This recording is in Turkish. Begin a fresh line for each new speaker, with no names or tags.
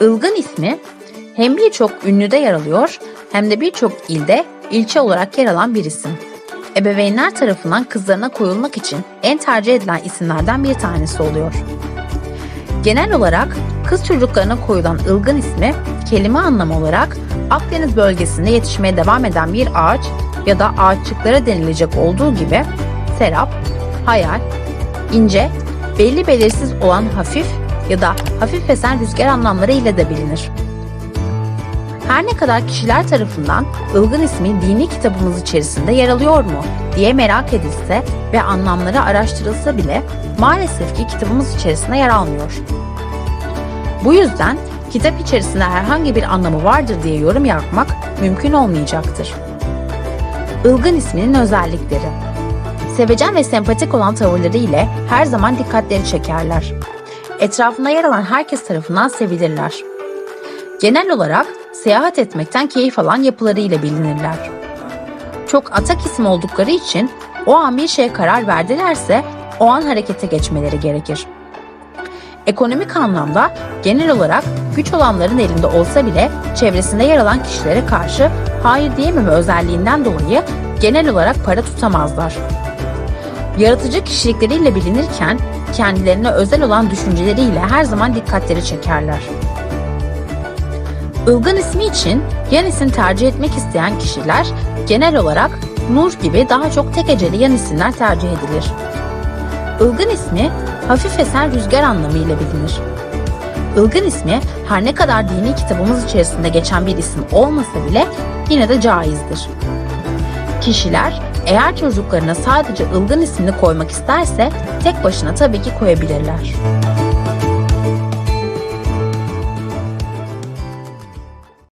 Ilgın ismi hem birçok ünlüde yer alıyor hem de birçok ilde ilçe olarak yer alan bir isim. Ebeveynler tarafından kızlarına koyulmak için en tercih edilen isimlerden bir tanesi oluyor. Genel olarak kız çocuklarına koyulan ılgın ismi kelime anlamı olarak Akdeniz bölgesinde yetişmeye devam eden bir ağaç ya da ağaççıklara denilecek olduğu gibi serap, hayal, ince, belli belirsiz olan hafif ya da hafif esen rüzgar anlamları ile de bilinir. Her ne kadar kişiler tarafından ılgın ismi dini kitabımız içerisinde yer alıyor mu diye merak edilse ve anlamları araştırılsa bile maalesef ki kitabımız içerisinde yer almıyor. Bu yüzden kitap içerisinde herhangi bir anlamı vardır diye yorum yapmak mümkün olmayacaktır. Ilgın isminin özellikleri Sevecen ve sempatik olan tavırları ile her zaman dikkatleri çekerler. Etrafında yer alan herkes tarafından sevilirler. Genel olarak seyahat etmekten keyif alan yapılarıyla bilinirler. Çok atak isim oldukları için o an bir şeye karar verdilerse o an harekete geçmeleri gerekir. Ekonomik anlamda genel olarak güç olanların elinde olsa bile çevresinde yer alan kişilere karşı hayır diyememe özelliğinden dolayı genel olarak para tutamazlar. Yaratıcı kişilikleriyle bilinirken kendilerine özel olan düşünceleriyle her zaman dikkatleri çekerler. Ilgın ismi için yan isim tercih etmek isteyen kişiler genel olarak Nur gibi daha çok tek eceli yan isimler tercih edilir. Ilgın ismi hafif esen rüzgar anlamıyla bilinir. Ilgın ismi her ne kadar dini kitabımız içerisinde geçen bir isim olmasa bile yine de caizdir. Kişiler eğer çocuklarına sadece ılgın ismini koymak isterse tek başına tabii ki koyabilirler.